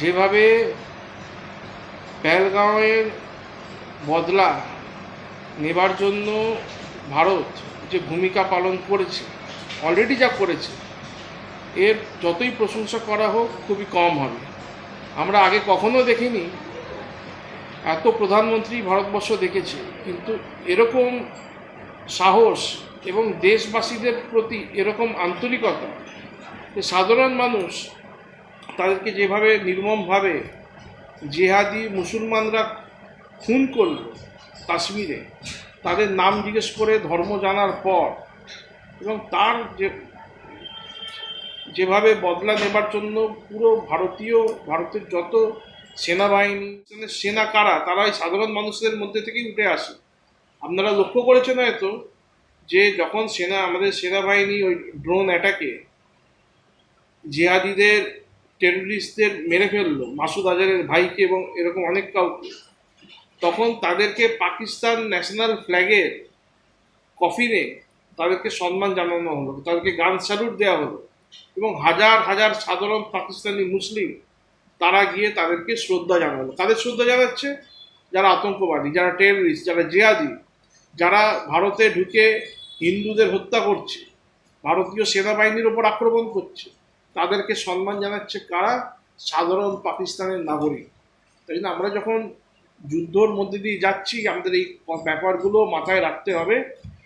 যেভাবে পেহেলগাঁওয়ের বদলা নেবার জন্য ভারত যে ভূমিকা পালন করেছে অলরেডি যা করেছে, এর যতই প্রশংসা করা হোক, খুবই কম হবে। আমরা আগে কখনো দেখিনি, এত প্রধানমন্ত্রী ভারতবর্ষ দেখেছে, কিন্তু এরকম সাহস এবং দেশবাসীদের প্রতি এরকম আন্তরিকতা সাধারণ মানুষ তাদেরকে যেভাবে নির্মমভাবে জেহাদি মুসলমানরা খুন করল কাশ্মীরে, তাদের নাম জিজ্ঞেস করে ধর্ম জানার পর এবং তার যে, যেভাবে বদলা নেবার জন্য পুরো ভারতীয়, ভারতের যত সেনাবাহিনী সেনা কারা তারা এই সাধারণ মানুষদের মধ্যে থেকেই উঠে আসে। আপনারা লক্ষ্য করেছেন হয়তো যে যখন সেনা, আমাদের সেনাবাহিনী ওই ড্রোন অ্যাটাকে জিহাদিদের টেররিস্টদের মেরে ফেলল, মাসুদ আজারের ভাইকে এবং এরকম অনেক কাউকে। তখন তাদেরকে পাকিস্তান ন্যাশনাল ফ্ল্যাগের কফিনে তাদেরকে সম্মান জানানো হলো, তাদেরকে গান স্যালুট দেওয়া হলো এবং হাজার হাজার সাধারণ পাকিস্তানি মুসলিম তারা গিয়ে তাদেরকে শ্রদ্ধা জানালো। তাদের শ্রদ্ধা জানাচ্ছে? যারা আতঙ্কবাদী, যারা টেররিস্ট যারা জিহাদি, যারা ভারতে ঢুকে হিন্দুদের হত্যা করছে, ভারতীয় সেনাবাহিনীর ওপর আক্রমণ করছে। তাদেরকে সম্মান জানাচ্ছে কারা? সাধারণ পাকিস্তানের নাগরিক। তাই জন্য আমরা যখন যুদ্ধর মধ্যে দিয়ে যাচ্ছি, আমাদের এই ব্যাপারগুলো মাথায় রাখতে হবে।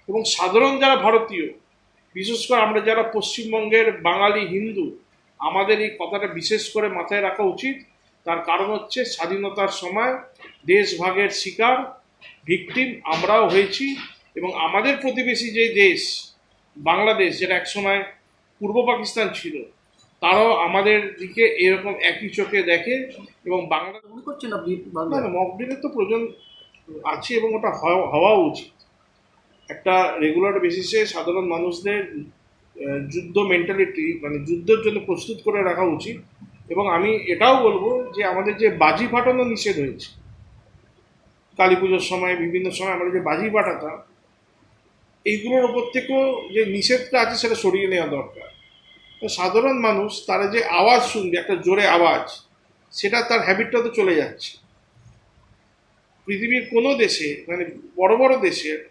এবং সাধারণ যারা ভারতীয়, বিশেষ করে আমরা যারা পশ্চিমবঙ্গের বাঙালি হিন্দু, আমাদের এই কথাটা বিশেষ করে মাথায় রাখা উচিত। তার কারণ হচ্ছে স্বাধীনতার সময় দেশভাগের শিকার, ভিকটিম আমরাও হয়েছি। এবং আমাদের প্রতিবেশী যে দেশ, বাংলাদেশ, যেটা একসময় পূর্ব পাকিস্তান ছিল তারাও আমাদের দিকে এরকম একই চোখে দেখে এবং বাংলা মনে করছেন আপনি না বাংলা মক ড্রিলের তো প্রয়োজন আছে এবং ওটা হওয়া- হওয়া উচিত। একটা রেগুলার বেসিসে সাধারণ মানুষদের যুদ্ধ মেন্টালিটি মানে যুদ্ধের জন্য প্রস্তুত করে রাখা উচিত। এবং আমি এটাও বলব যে আমাদের যে বাজি ফাটানো নিষেধ হয়েছে কালী পুজোর সময় বিভিন্ন সময় আমরা যে বাজি ফাটাতাম এইগুলোর ওপর থেকেও যে নিষেধটা আছে সেটা সরিয়ে নেওয়া দরকার। তো সাধারণ মানুষ তারা যে আওয়াজ শুনবে, একটা জোরে আওয়াজ, সেটা তার হ্যাবিটটা তো চলে যাচ্ছে। পৃথিবীর কোনো দেশে মানে বড় বড় দেশে,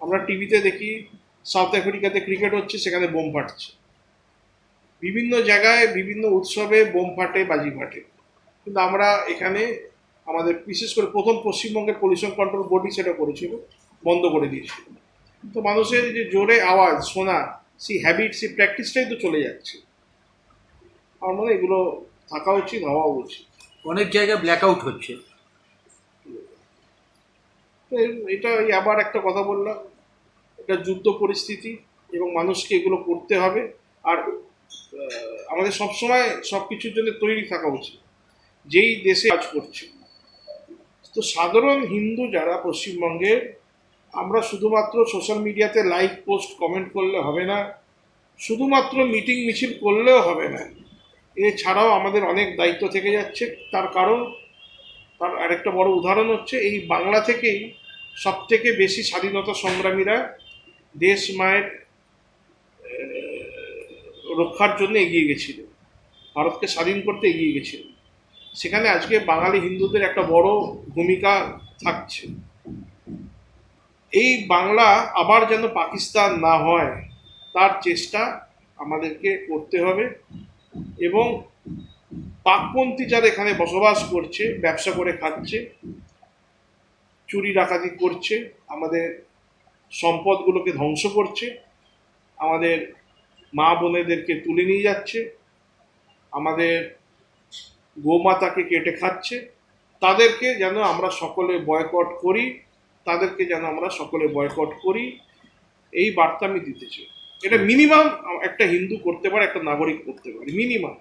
আমরা টিভিতে দেখি, সাউথ আফ্রিকাতে ক্রিকেট হচ্ছে, সেখানে বোম ফাটছে। বিভিন্ন জায়গায়, বিভিন্ন উৎসবে বোম ফাটে, বাজি ফাটে। কিন্তু আমরা এখানে আমাদের, বিশেষ করে প্রথম পশ্চিমবঙ্গের পলিউশন কন্ট্রোল বোর্ডই সেটা করেছিল, বন্ধ করে দিয়েছিল। তো মানুষের যে জোরে আওয়াজ শোনা সেই হ্যাবিট সেই প্র্যাকটিসটাই তো চলে যাচ্ছে। আমার মনে এগুলো থাকা উচিত হওয়া উচিত। অনেক জায়গায় ব্ল্যাক আউট হচ্ছে। তো এটা আবার একটা কথা বললাম। এটা যুদ্ধ পরিস্থিতি এবং মানুষকে এগুলো করতে হবে। আর আমাদের সবসময় সব কিছুর জন্য তৈরি থাকা উচিত। যেই দেশে কাজ করছে। তো সাধারণ হিন্দু যারা পশ্চিমবঙ্গের আমরা শুধুমাত্র সোশ্যাল মিডিয়াতে লাইক পোস্ট কমেন্ট করলে হবে না, শুধুমাত্র মিটিং মিছিল করলেও হবে না। এছাড়াও আমাদের অনেক দায়িত্ব থেকে যাচ্ছে, তার কারণ, তার আরেকটা বড় উদাহরণ হচ্ছে, এই বাংলা থেকেই সব থেকে বেশি স্বাধীনতা সংগ্রামীরা দেশ মায়ের রক্ষার জন্য এগিয়ে গেছিল, ভারতকে স্বাধীন করতে এগিয়ে গেছিল। সেখানে আজকে বাঙালি হিন্দুদের একটা বড় ভূমিকা থাকছে। এই বাংলা আবার যেন পাকিস্তান না হয়, তার চেষ্টা আমাদেরকে করতে হবে এবং পাকপন্থী যারা এখানে বসবাস করছে, ব্যবসা করে খাচ্ছে, চুরি ডাকাতি করছে, আমাদের সম্পদগুলোকে ধ্বংস করছে, আমাদের মা বোনেদেরকে তুলে নিয়ে যাচ্ছে, আমাদের গোমাতাকে কেটে খাচ্ছে, তাদেরকে যেন আমরা সকলে বয়কট করি। তাদেরকে যেন আমরা সকলে বয়কট করি, এই বার্তা আমি দিতে চাই। এটা মিনিমাম একটা হিন্দু করতে পারে, একটা নাগরিক করতে পারে মিনিমাম